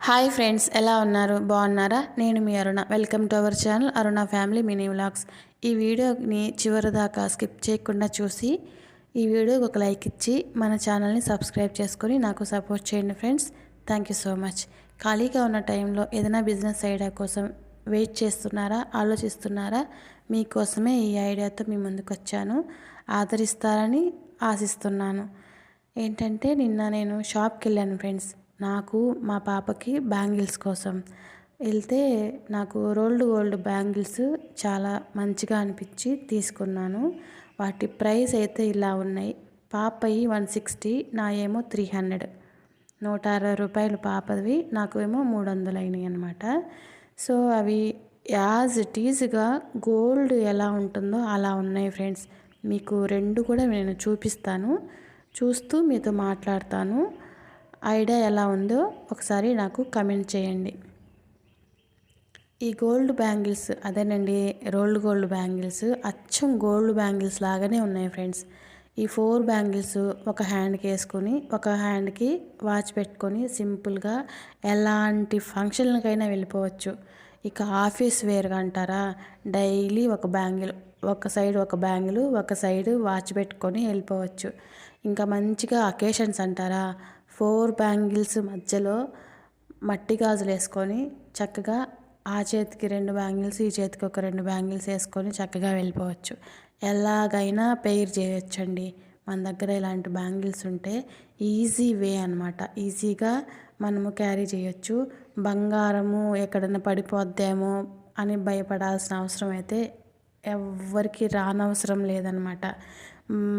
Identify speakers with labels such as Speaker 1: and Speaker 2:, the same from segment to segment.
Speaker 1: Hi friends ఎలా ఉన్నారు? బాగున్నారా? నేను మీ Aruna. Welcome to our channel Aruna family mini vlogs. ఈ వీడియోని చివరి దాకా స్కిప్ చేయకుండా చూసి ఈ వీడియోకి ఒక లైక్ ఇచ్చి మన ఛానల్ని సబ్స్క్రైబ్ చేసుకొని నాకు సపోర్ట్ చేయండి friends. Thank you so much. ఖాళీగా ఉన్న టైంలో ఏదైనా బిజినెస్ ఐడియా కోసం వెయిట్ చేస్తున్నారా? ఆలోచిస్తున్నారా? మీకోసమే ఈ ఐడియాతో మీ ముందుకు వచ్చాను. ఆదరిస్తారని ఆశిస్తున్నాను. ఏంటంటే నిన్న నేను షాప్కి వెళ్ళాను ఫ్రెండ్స్. నాకు మా పాపకి బ్యాంగిల్స్ కోసం. వెళ్తే నాకు రోల్డ్ గోల్డ్ బ్యాంగిల్స్ చాలా మంచిగా అనిపించి తీసుకున్నాను. వాటి ప్రైస్ అయితే ఇలా ఉన్నాయి. పాపయి వన్ సిక్స్టీ నా ఏమో త్రీ హండ్రెడ్. నూట అరవై రూపాయలు పాపవి నాకు ఏమో మూడు వందలు అయినాయి అనమాట సో అవి యాజ్ ఇట్ ఈజ్గా గోల్డ్ ఎలా ఉంటుందో అలా ఉన్నాయి ఫ్రెండ్స్. మీకు రెండు కూడా నేను చూపిస్తాను. చూస్తూ మీతో మాట్లాడతాను. ఐడియా ఎలా ఉందో ఒకసారి నాకు కమెంట్ చేయండి. ఈ గోల్డ్ బ్యాంగిల్స్ అదేనండి రోల్డ్ గోల్డ్ బ్యాంగిల్స్ అచ్చం గోల్డ్ బ్యాంగిల్స్ లాగానే ఉన్నాయి ఫ్రెండ్స్. ఈ ఫోర్ బ్యాంగిల్స్ ఒక హ్యాండ్కి వేసుకొని ఒక హ్యాండ్కి వాచ్ పెట్టుకొని సింపుల్గా ఎలాంటి ఫంక్షన్లకైనా వెళ్ళిపోవచ్చు. ఇక ఆఫీస్ వేర్గా అంటారా? డైలీ ఒక బ్యాంగిల్ ఒక సైడ్ ఒక బ్యాంగిల్ ఒక సైడ్ వాచ్ పెట్టుకొని వెళ్ళిపోవచ్చు. ఇంకా మంచిగా అకేషన్స్ అంటారా? ఫోర్ బ్యాంగిల్స్ మధ్యలో మట్టి గాజులు వేసుకొని చక్కగా ఆ చేతికి రెండు బ్యాంగిల్స్ ఈ చేతికి ఒక రెండు బ్యాంగిల్స్ వేసుకొని చక్కగా వెళ్ళిపోవచ్చు. ఎలాగైనా పెయిర్ చేయొచ్చండి. మన దగ్గర ఇలాంటి బ్యాంగిల్స్ ఉంటే ఈజీ వే అనమాట ఈజీగా మనము క్యారీ చేయొచ్చు. బంగారము ఎక్కడైనా పడిపోద్దేమో అని భయపడాల్సిన అవసరం అయితే ఎవ్వరికి రానవసరం లేదనమాట.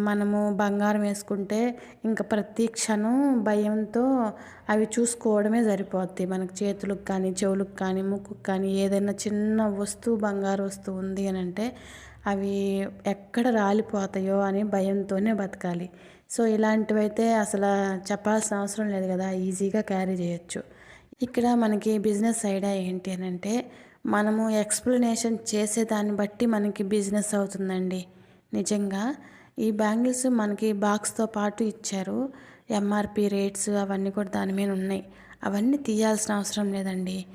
Speaker 1: మనము బంగారం వేసుకుంటే ఇంకా ప్రతి క్షణం భయంతో అవి చూసుకోవడమే సరిపోద్ది. మనకు చేతులకు కానీ చెవులకు కానీ ముక్కుకు కానీ ఏదైనా చిన్న వస్తువు బంగారు వస్తువు ఉంది అని అంటే అవి ఎక్కడ రాలిపోతాయో అని భయంతోనే బతకాలి. సో ఇలాంటివైతే అసలు చెప్పాల్సిన అవసరం లేదు కదా. ఈజీగా క్యారీ చేయొచ్చు. ఇక్కడ మనకి బిజినెస్ ఐడియా ఏంటి అని అంటే మనము ఎక్స్ప్లెనేషన్ చేసేదాన్ని బట్టి మనకి బిజినెస్ అవుతుందండి. నిజంగా ఈ బ్యాంగిల్స్ మనకి బాక్స్తో పాటు ఇచ్చారు. ఎంఆర్పి రేట్స్ అవన్నీ కూడా దాని మీద ఉన్నాయి. అవన్నీ తీయాల్సిన అవసరం లేదండి.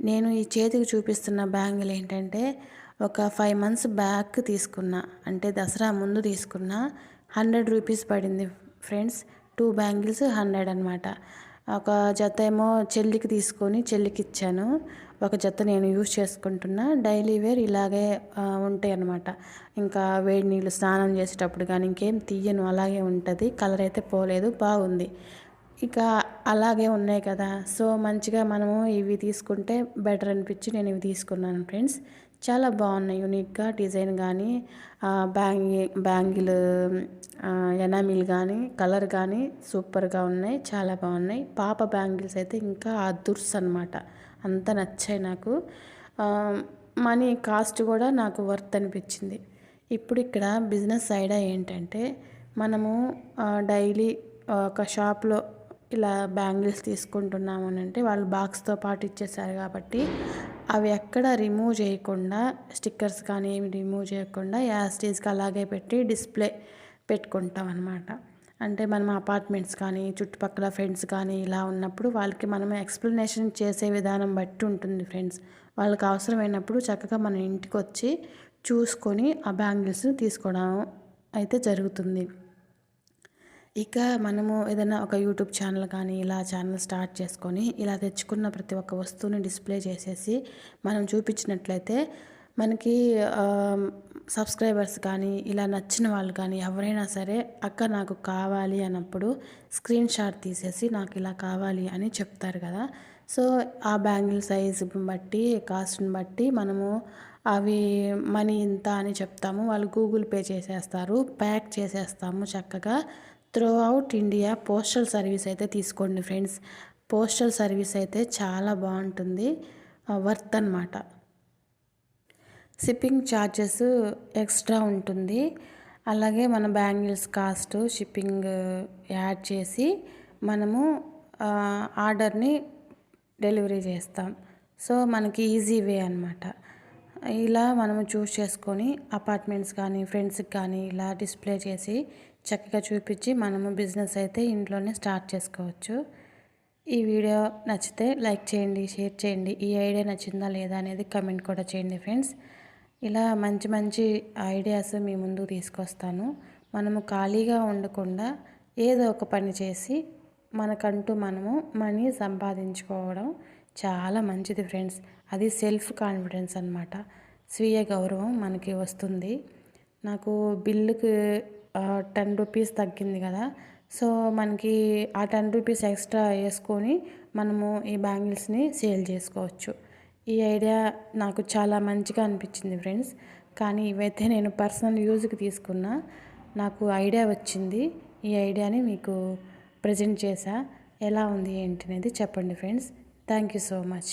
Speaker 1: నేను ఈ చేతికి చూపిస్తున్న బ్యాంగిల్ ఏంటంటే ఒక ఫైవ్ మంత్స్ బ్యాక్ తీసుకున్నా. అంటే దసరా ముందు తీసుకున్నా. హండ్రెడ్ రూపీస్ పడింది ఫ్రెండ్స్ టూ బ్యాంగిల్స్ హండ్రెడ్ అనమాట ఒక జత ఏమో చెల్లికి తీసుకొని చెల్లికి ఇచ్చాను ఒక జత నేను యూజ్ చేసుకుంటున్నా. డైలీ వేర్ ఇలాగే ఉంటాయి అనమాట ఇంకా వేడి నీళ్ళు స్నానం చేసేటప్పుడు కానీ ఇంకేం తీయను అలాగే ఉంటుంది. కలర్ అయితే పోలేదు బాగుంది. ఇక అలాగే ఉన్నాయి కదా. సో మంచిగా మనము ఇవి తీసుకుంటే బెటర్ అనిపించి నేను ఇవి తీసుకున్నాను ఫ్రెండ్స్. చాలా బాగున్నాయి యూనిక్గా డిజైన్ కానీ బ్యాంగి బ్యాంగిల్ ఎనామిల్ కానీ కలర్ కానీ సూపర్గా ఉన్నాయి చాలా బాగున్నాయి. పాప బ్యాంగిల్స్ అయితే ఇంకా అదుర్స్ అనమాట అంత నచ్చాయి నాకు. మనీ కాస్ట్ కూడా నాకు వర్త్ అనిపించింది. ఇప్పుడు ఇక్కడ బిజినెస్ ఐడియా ఏంటంటే మనము డైలీ ఒక షాప్లో ఇలా బ్యాంగిల్స్ తీసుకుంటున్నాము అని అంటే వాళ్ళు బాక్స్తో పాటు ఇచ్చేసారు కాబట్టి అవి ఎక్కడ రిమూవ్ చేయకుండా స్టిక్కర్స్ కానీ ఏమి రిమూవ్ చేయకుండా యాస్టీస్కి అలాగే పెట్టి డిస్ప్లే పెట్టుకుంటాం అనమాట అంటే మనం అపార్ట్మెంట్స్ కానీ చుట్టుపక్కల ఫ్రెండ్స్ కానీ ఇలా ఉన్నప్పుడు వాళ్ళకి మనం ఎక్స్ప్లెనేషన్ చేసే విధానం బట్టి ఉంటుంది ఫ్రెండ్స్ వాళ్ళకి అవసరమైనప్పుడు చక్కగా మన ఇంటికి వచ్చి చూసుకొని ఆ బ్యాంగిల్స్ని తీసుకోవడం అయితే జరుగుతుంది. ఇక మనము ఏదైనా ఒక యూట్యూబ్ ఛానల్ కానీ ఇలా ఛానల్ స్టార్ట్ చేసుకొని ఇలా తెచ్చుకున్న ప్రతి ఒక్క వస్తువుని డిస్ప్లే చేసేసి మనం చూపించినట్లయితే మనకి సబ్స్క్రైబర్స్ కానీ ఇలా నచ్చిన వాళ్ళు కానీ ఎవరైనా సరే అక్క నాకు కావాలి అన్నప్పుడు స్క్రీన్ షాట్ తీసేసి నాకు ఇలా కావాలి అని చెప్తారు కదా. సో ఆ బ్యాంగిల్ సైజు బట్టి కాస్ట్ని బట్టి మనము అవి మనీ ఇంత అని చెప్తాము. వాళ్ళు గూగుల్ పే చేసేస్తారు ప్యాక్ చేసేస్తాము చక్కగా. త్రూఅవుట్ ఇండియా పోస్టల్ సర్వీస్ అయితే తీసుకోండి ఫ్రెండ్స్. పోస్టల్ సర్వీస్ అయితే చాలా బాగుంటుంది. వర్త్ అనమాట షిప్పింగ్ ఛార్జెస్ ఎక్స్ట్రా ఉంటుంది. అలాగే మన బ్యాంగిల్స్ కాస్ట్ షిప్పింగ్ యాడ్ చేసి మనము ఆర్డర్ని డెలివరీ చేస్తాం. సో మనకి ఈజీ వే అనమాట ఇలా మనము చూస్ చేసుకొని అపార్ట్మెంట్స్ కానీ ఫ్రెండ్స్కి కానీ ఇలా డిస్ప్లే చేసి చక్కగా చూపించి మనము బిజినెస్ అయితే ఇంట్లోనే స్టార్ట్ చేసుకోవచ్చు. ఈ వీడియో నచ్చితే లైక్ చేయండి షేర్ చేయండి. ఈ ఐడియా నచ్చిందా లేదా అనేది కమెంట్ కూడా చేయండి ఫ్రెండ్స్. ఇలా మంచి మంచి ఐడియాస్ మీ ముందు తీసుకొస్తాను. మనము ఖాళీగా ఉండకుండా ఏదో ఒక పని చేసి మనకంటూ మనము మనీ సంపాదించుకోవడం చాలా మంచిది ఫ్రెండ్స్. అది సెల్ఫ్ కాన్ఫిడెన్స్ అనమాట స్వీయ గౌరవం మనకి వస్తుంది. నాకు బిల్లుకి టెన్ రూపీస్ తగ్గింది కదా. సో మనకి ఆ టెన్ రూపీస్ ఎక్స్ట్రా వేసుకొని మనము ఈ బ్యాంగిల్స్ని సేల్ చేసుకోవచ్చు. ఈ ఐడియా నాకు చాలా మంచిగా అనిపించింది ఫ్రెండ్స్. కానీ ఇవైతే నేను పర్సనల్ యూజ్కి తీసుకున్నా నాకు ఐడియా వచ్చింది. ఈ ఐడియాని మీకు ప్రజెంట్ చేశా. ఎలా ఉంది ఏంటి అనేది చెప్పండి friends. Thank you so much